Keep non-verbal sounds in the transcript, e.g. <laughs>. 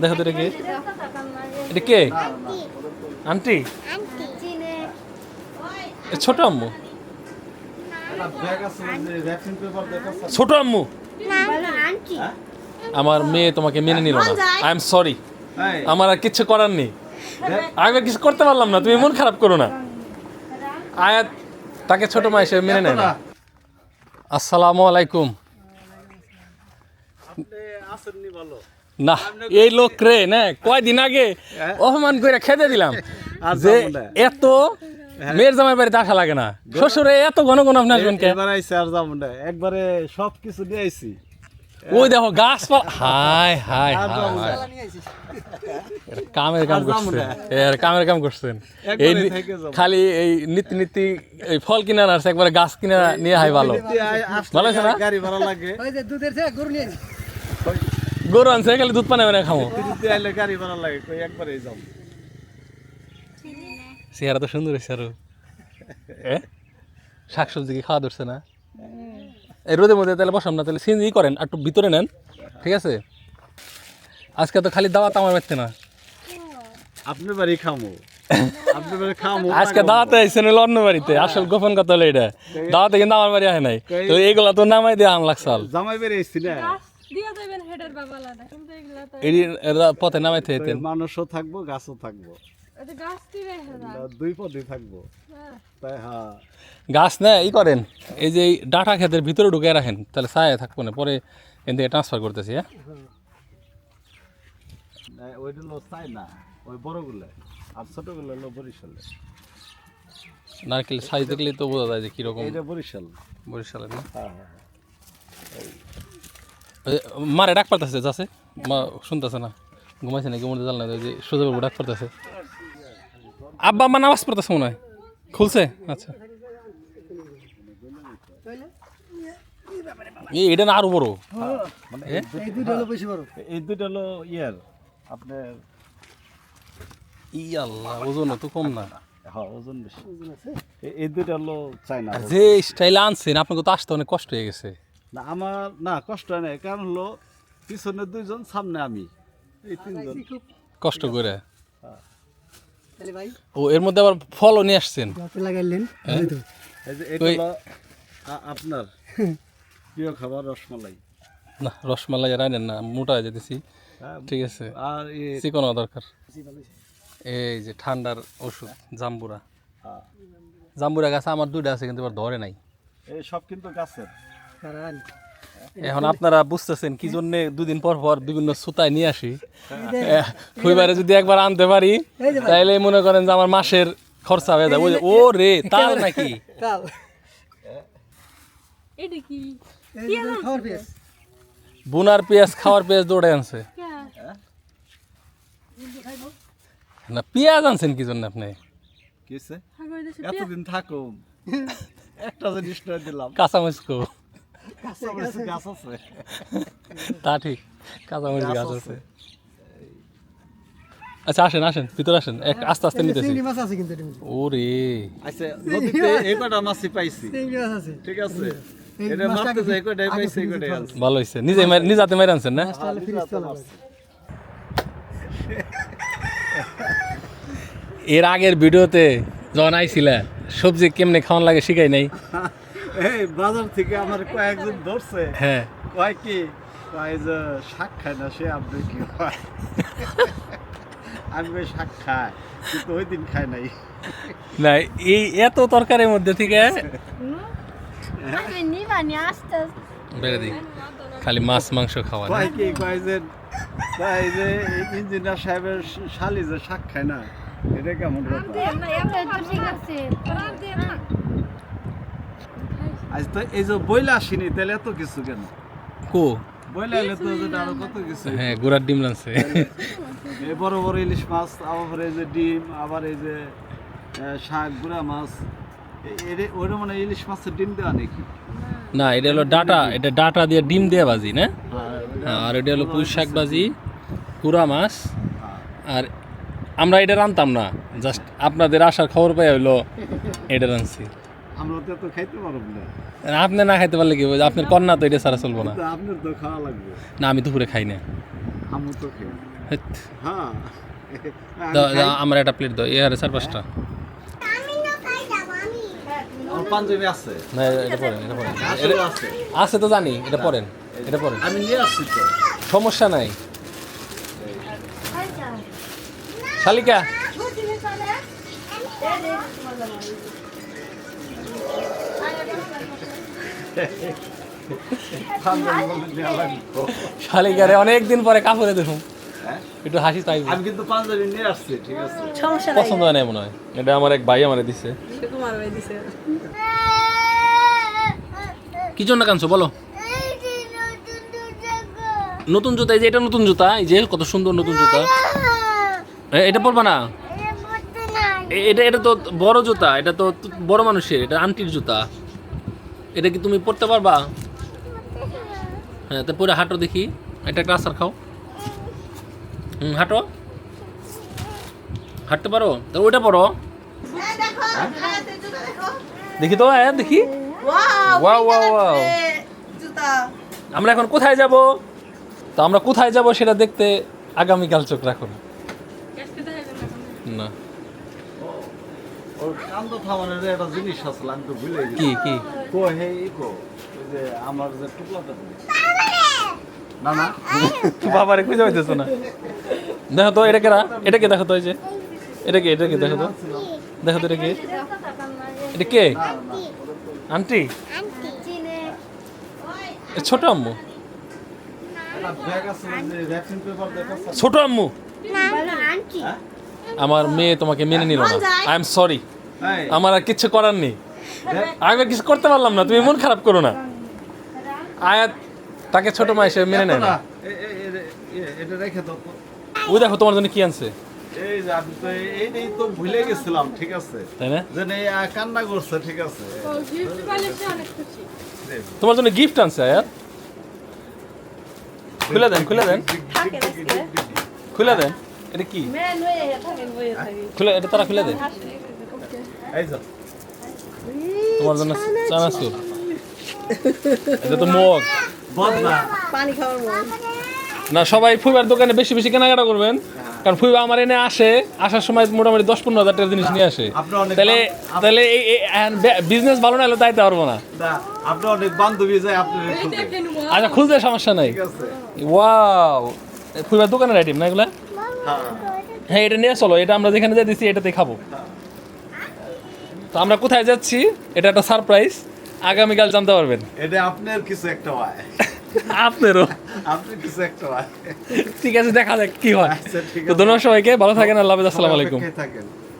দেখো তো এটা কে? এটা কে? আন্টি? ছোট আম্মু। ছোট আম্মু। আমার মেয়ে তোমাকে মেনে নিল না। আই এম সরি আমার আর কিছু করার নেই। আমি আর কিছু করতে পারলাম না। তুমি মন খারাপ করো না। আয়াত, তাকে ছোট মা হিসেবে মেনে নেয় না। আসসালামু আলাইকুম। আপনি আসেননি না এই লোক রে না কয়দিন আগে অপমান করে খেতে দিলাম <laughs> যে। এত মেয়ের জামাই বাড়িতে আসা লাগে না। শ্বশুরে এত ঘন ঘন আপনি আসবেন কে? আইসি আর যাব না। একবারে সব কিছু নিয়ে আইসি। ওই দেখো গাছপালা হাই হাই কামের কাম করছেন। এর কামের কাম করছেন। এই। খালি এই নীতি নীতি এই ফল কিনা না আসছে একবারে গাছ কিনা নিয়ে হাই ভালো। ভালো আছে না? গাড়ি ভাড়া লাগে। ওই যে দুধের গরু নিয়ে। গরু আনছে খালি দুধ পানি বানিয়ে আইলে গাড়ি ভাড়া লাগে কই একবারে যাব চেহারা তো সুন্দর হয়েছে আরও? শাকসবজি কি খাওয়া ধরছে না? এই রোদের মধ্যে তাহলে বসাম না তাহলে সিনজি করেন আর একটু ভিতরে নেন ঠিক আছে? আজকে তো খালি দাওয়াত আমার বাড়তে না। আপনি বাড়ি খামো। আজকে দাওয়াতে আইসেন হলো অন্য বাড়িতে আসল গোপন কথা হলো এটা। দাওয়াতে কিন্তু আমার বাড়ি আহে নাই। তো এইগুলা তো নামাই দিয়ে আন লাগছাল জামাই না? দিয়া যাবেন হেডের বাবা লাদা কিন্তু এগুলা তো এই এরা পথে নামাই থেতেন মানুষও থাকব গাছও থাকব। গাছটি দুই পদে থাকব। হ্যাঁ। তাই হ্যাঁ। গাছ না ই করেন এই যে এই ডাটা ক্ষেতের ভিতরে ঢুকে রাখেন তাহলে ছায়া থাকব না পরে এখান থেকে ট্রান্সফার করতেছি হ্যাঁ? ওইটা হলো চাই না ওই বড়গুলো আর ছোটগুলো হলো বরিশালে। নারকেল সাইজ দেখলেই তো বোঝা যায় যে কীরকম এইটা বরিশাল। বরিশালের না? হ্যাঁ হ্যাঁ। মারে ডাক পারতেছে যাচ্ছে? মা শুনতেছে না। ঘুমাইছে নাকি মনে জাল না যে সোজা বাবু ডাক পারতেছে। আব্বা আম্মা নামাজ পড়তেছে মনে হয়। খুলছে? আচ্ছা। এই এটা না আরও বড়? মানে এই হলো বেশি বড়। এই দুটো হলো ইয়ার। আপনার ই আল্লাহ ওজন তো কম না। হ্যাঁ ওজন বেশি। এই দুটো হলো যে স্টাইল আনছেন আপনাকে তো আসতে অনেক কষ্ট হয়ে গেছে। না আমার না কষ্ট হয় না কারণ হলো পিছনে দুইজন সামনে আমি। এই তিনজন। খুব কষ্ট করে। ও এর মধ্যে আবার ফলও নিয়ে আসছেন। লাগাইলেন। এই তো। এই যে এটা হলো আপনার প্রিয় খাবার রসমালাই। না রসমালাই আর আনেন না মোটা যেতেছি। হ্যাঁ, ঠিক আছে। আর চিকন দরকার। এই যে ঠান্ডার ওষুধ জাম্বুরা। হ্যাঁ, জাম্বুরা গাছ আমার দুইটা আছে কিন্তু এবার ধরে নাই। এই সব কিন্তু গাছের। এখন আপনারা বুঝতেছেন কি জন্য দুদিন পর পর বিভিন্ন সুতায় নিয়ে আসি। ফুইবারে যদি একবার আনতে পারি তাইলে মনে করেন যে আমার মাসের খরচা হয়ে যাবে। ও রে তাল নাকি? বুনার পেঁয়াজ খাওয়ার পেঁয়াজ দৌড়ে আনছে। না পেঁয়াজ আনছেন কি জন্য আপনি? এতদিন থাকো একটা জিনিস দিলাম। কাঁচামরিচ কো। কাঁচামরিচ গাছ আছে। তা ঠিক কাঁচামরিচ গাছ আছে। আচ্ছা আসেন আসেন ভিতরে আসেন এক আস্তে আস্তে নিতেছি। মাছ আছে কিন্তু। ওরে। আচ্ছা নদীতে এই কটা মাছই পাইছি? চিংড়ি মাছ আছে। ঠিক আছে। এটা মারতে আগে- যাই কটাই পাইছি কটাই ভালো হয়েছে নিজে হাতে আনছেন না। এর আগের ভিডিওতে যখন আইছিলা সবজি কেমনে খাওয়ান লাগে শিখাই নাই। এই বাজার থেকে আমার কয়েকজন ধরছে। হ্যাঁ। কয় কি? কয় যে শাক খায় না সে আপনি কি হয়? আমি শাক খাই কিন্তু ওই দিন খাই নাই। না এই এত তরকারির মধ্যে থেকে বেড়ে দিই। খালি মাছ মাংস খাওয়া কয় কি কয় যে কয় যে ইঞ্জিনিয়ার সাহেবের শালি যে শাক খায় না এটা কেমন কথা আজ তো এই যে বইলা আসিনি তাহলে এত কিছু কেন? কো? বইলা এলে তো যেটা আরও কত কিছু। হ্যাঁ গুড়ার ডিম রানছে এই বড় বড় ইলিশ মাছ আবার এই যে ডিম আবার এই যে শাক গুড়া মাছ ওইটা মানে ইলিশ মাছের ডিম দেওয়া নাকি? না এটা হলো ডাটা এটা ডাটা দিয়ে ডিম দিয়ে বাজি না? হ্যাঁ, আর এটা হলো পুঁই শাক বাজি কুড়া মাছ। আর আমরা এটা রানতাম না জাস্ট আপনাদের আসার খবর পাই হইল এটা রানছি। আমরা তো এত খাইতে পারব না আপনি না খাইতে পারলে কি হবে? আপনার কন্যা তো এটা ছাড়া চলবো না আপনার তো খাওয়া লাগবে না আমি দুপুরে খাই না আমি তো খাই হ্যাঁ দাও দাও আমার একটা প্লেট দাও এ আরে চার পাঁচটা আমার পাঞ্জাবি আছে না এটা পড়েন এটা পড়েন আছে আছে তো জানি এটা পড়েন এটা পড়েন আমি নিয়ে আসছি তো সমস্যা নাই শালিকা শালিকারে অনেক দিন পরে কাপড়ে দেখুন হ্যাঁ? একটু হাসি তাই আমি কিন্তু পাঞ্জাবি নিয়ে আসছি ঠিক আছে। সমস্যা নাই। পছন্দ হয় না মনে হয়। এটা আমার এক ভাই আমারে দিছে। তোমার ভাই দিছে কি জন্য কানছো বলো? নতুন জুতা এই যে এটা নতুন জুতা এই যে কত সুন্দর নতুন জুতা। এটা পরবা না? এটা এটা তো বড় জুতা এটা তো বড় মানুষের এটা আন্টির জুতা। এটা কি তুমি পরতে পারবা? হ্যাঁ তো পরে হাঁটো দেখি। এটা একটা আসার খাও। হুম হাঁটো। হাঁটতে পারো? তো ওইটা পরো। দেখি তো হ্যাঁ দেখি। ওয়াও ওয়াও ওয়াও আমরা এখন কোথায় যাব? তো আমরা কোথায় যাব সেটা দেখতে আগামীকাল চোখ রাখুন। না। ওর কান্দ থামানোর একটা জিনিস আসলে আমি তো ভুলে গেছি। কি কি? কো হে ইকো যে আমার যে টুকলাটা। না না। বাবারে খুঁজে পাইতেছো না। দেখো তো এটাকে রা এটাকে দেখো তো এই যে? এটাকে এটাকে দেখো তো। দেখো তো এটা কে? এটা কে? আন্টি? ছোট আম্মু। একটা ব্যাগ আছে ওই যে র্যাপিং পেপার দেখাচ্ছে ছোট আম্মু। আমার মেয়ে তোমাকে মেনে নিল না। আই এম সরি আমার আর কিচ্ছু করার নেই। আমি কিছু করতে পারলাম না তুমি মন খারাপ করো না। আয়াত তাকে ছোট মা হিসেবে মেনে নেয় না। ওই দেখো তোমার জন্য কি আনছে। এই যে আমি তো এইটাই তো ভুলে গেছিলাম ঠিক আছে? তাই না? যে এই কান্না করছে ঠিক আছে? ও গিফট পাইলে সে অনেক খুশি। তোমার জন্য গিফট আনছে আয়াত। খুলে দেন খুলে দেন। খুলে দেন। এটা কি? খুলে এটা তারা খুলে যে। তোমার জন্য চানাচুর এটা তো মগ। পানি খাওয়ার না সবাই ফুইবার দোকানে বেশি বেশি কেনাকাটা করবেন। কারণ ফুইবা আমার এনে আসে আসার সময় মোটামুটি দশ পনেরো হাজার টাকার জিনিস নিয়ে আসে। তাহলে তাহলে এই বিজনেস ভালো না হলে তাইতে পারব না। না আপনি অনেক বান্ধবী যায় আপনি খুলতে। আচ্ছা খুঁজতে সমস্যা নাই। ঠিক আছে। ওয়াও। ফুইবার দোকানের আইটেম না এগুলা? হ্যাঁ এটা নিয়ে চলো এটা আমরা যেখানে যাই দিচ্ছি এটাতে খাব। তো আমরা কোথায় যাচ্ছি? এটা একটা সারপ্রাইজ আগামীকাল জানতে পারবেন। এটা আপনার কিছু একটা হয়। আপনারও? আপনি কিছু একটা হয়। ঠিক আছে দেখা যাক কি হয়। আচ্ছা তো ধন্যবাদ সবাইকে ভালো থাকেন আল্লাহ হাফেজ, আসসালামু আলাইকুম। থাকেন।